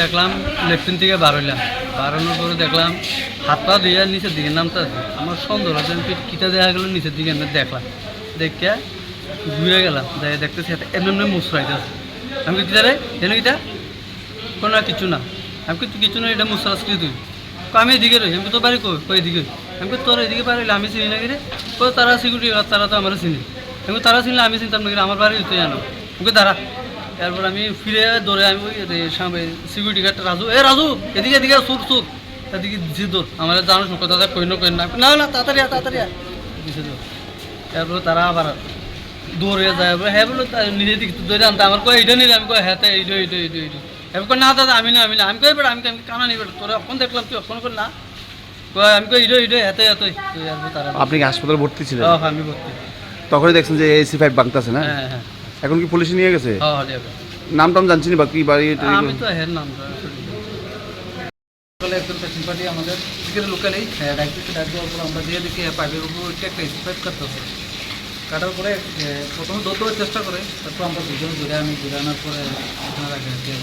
দেখলাম, লেফটিন থেকে বার হইলাম। বার হওয়ার পরে দেখলাম, হাত পা দিয়ে নিচের দিকে নামতে আছে আমার সন্দেহ আছে আমি কিটা দেখা গেল, নিচের দিকে এমনি দেখলাম। দেখে ঘুরে গেলাম দেখে দেখতেছি এমনি এমনি মুসরাইতে আছে আমি কি রে জানো কিটা কোনো না কিছু না। আমি কিছু কিছু না, এটা মুসরাস কি তুই। আমি এদিকে রই, আমি তো বাড়ি কই কই এদিকে আমি তোর এদিকে বাড়ি আমি চিনি না রে? কই, তারা সিকিউরিটি তারা তো আমার চিনি। আমি তারা চিনলে আমি চিনতাম না আমার বাড়ি তুই জানো। ওকে দাঁড়া। তারপর আমি ফিরে দৌড়ে আমি ওই সামনে সিকিউরিটি গার্ড রাজু এ রাজু এদিকে এদিকে সুর সুর এদিকে দিছে দৌড় আমার জানো শুন কথা কই না কই না। না না তাড়াতাড়ি তাড়াতাড়ি আয়। দিছে দৌড় তারপর তারা আবার দৌড়ে যায় বলে হ্যাঁ বলো নিজে দিকে তো দৌড়ে আনতে। আমার কয় এইটা নিলে? আমি কয় হ্যাঁ তাই এইটা এইটা এইটা এইটা। এবার কয় না দাদা আমি না আমি না। আমি কই বেড়া আমি আমি কানা নিবে তোরা এখন দেখলাম তুই এখন কই না। কয় আমি কই এইটা এইটা হাতে হাতে তুই। আর তারা আপনি হাসপাতালে ভর্তি ছিলেন? হ্যাঁ আমি ভর্তি। তখনই দেখছেন যে এসি ফাইভ বাংতাছে না? হ্যাঁ হ্যাঁ। এখন কি পুলিশে নিয়ে গেছে? হ্যাঁ হ্যাঁ নাম টাম জানছিনি বা কি বাড়ি আমি তো হের নাম একজন পেশেন্ট পার্টি আমাদের দিকের লোকালেই ডাক্তারকে ডাক দেওয়ার পর আমরা দিয়ে দেখি পাইপের উপর একটা স্পাইপ কাটতেছে কাটার পরে প্রথমে ধরতে হওয়ার চেষ্টা করে তারপর আমরা দুজন ঘুরে আমি ঘুরে আনার পরে।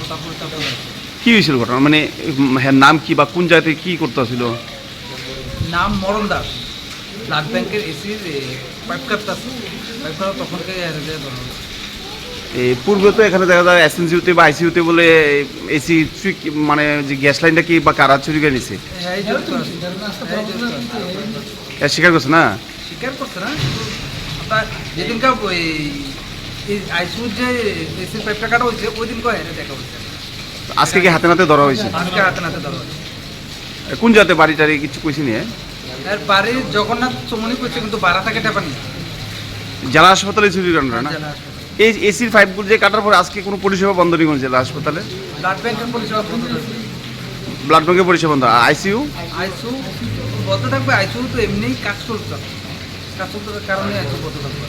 তারপরে তারপরে কি হয়েছিল ঘটনা? মানে হ্যাঁ নাম কি বা কোন জায়গাতে কি করতেছিল নাম মরণ দাস। ব্লাড ব্যাংকের এসির পাইপ কাটতেছে পাইপ কাটা তখনকে ধরো পূর্বে তো এখানে দেখা যায় এসএনজিউতে বা আইসিইউতে বলে এসি মানে যে গ্যাস লাইনটা কি বা কারা চুরি করে নিছে? এই এই স্বীকার করছে না? স্বীকার করছে না। যেদিনকার ওই আইসিউর যে এসির পাইপটা কাটা হয়েছে ওই দিন কয় দেখা হয়েছে? আজকে কি হাতে নাতে ধরা হয়েছে? আজকে হাতে নাতে ধরা হয়েছে। কোন জায়গাতে বাড়ি টাড়ি কিছু কইছি নিয়ে আর বাড়ির জগন্নাথ চমনি করছে কিন্তু বাড়া থাকে টেপা নেই জেলা হাসপাতালে চুরি করেন না? জেলা হাসপাতাল। এই এসির ফাইভগুলো যে কাটার পর আজকে কোনো পরিষেবা বন্ধ নেই কোনো জেলা হাসপাতালে? ব্লাড ব্যাংকের পরিষেবা বন্ধ ব্লাড ব্যাঙ্কের পরিষেবা বন্ধ। আইসিইউ আইসিইউ বন্ধ থাকবে আইসিইউ তো এমনিই কাজ চলছে। কাজ চলতে কারণে আইসিইউ বন্ধ থাকবে।